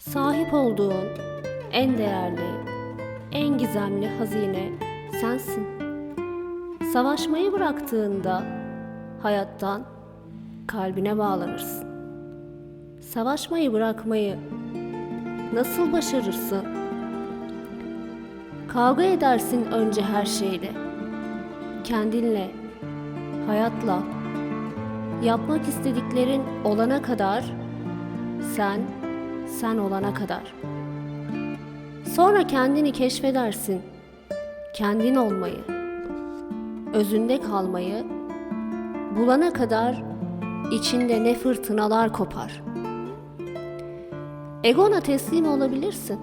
Sahip olduğun en değerli, en gizemli hazine sensin. Savaşmayı bıraktığında hayattan kalbine bağlanırsın. Savaşmayı bırakmayı nasıl başarırsın? Kavga edersin önce her şeyle. Kendinle, hayatla. Yapmak istediklerin olana kadar sen sen olana kadar. Sonra kendini keşfedersin. Kendin olmayı, özünde kalmayı bulana kadar içinde ne fırtınalar kopar. Egona teslim olabilirsin.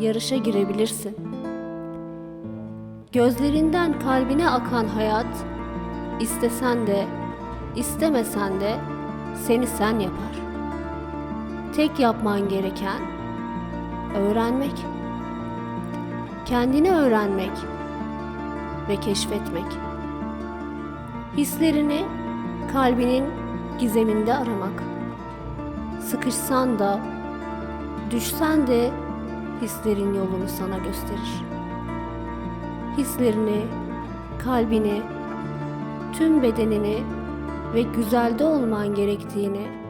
Yarışa girebilirsin. Gözlerinden kalbine akan hayat istesen de istemesen de seni sen yapar. Tek yapman gereken öğrenmek. Kendini öğrenmek ve keşfetmek. Hislerini kalbinin gizeminde aramak. Sıkışsan da, düşsen de hislerin yolunu sana gösterir. Hislerini, kalbini, tüm bedenini ve güzelde olman gerektiğini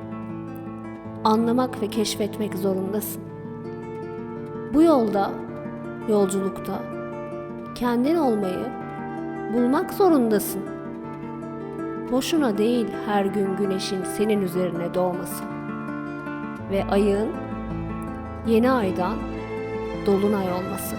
anlamak ve keşfetmek zorundasın. Bu yolda, yolculukta kendin olmayı bulmak zorundasın. Boşuna değil her gün güneşin senin üzerine doğması ve ayın yeni aydan dolunay olması.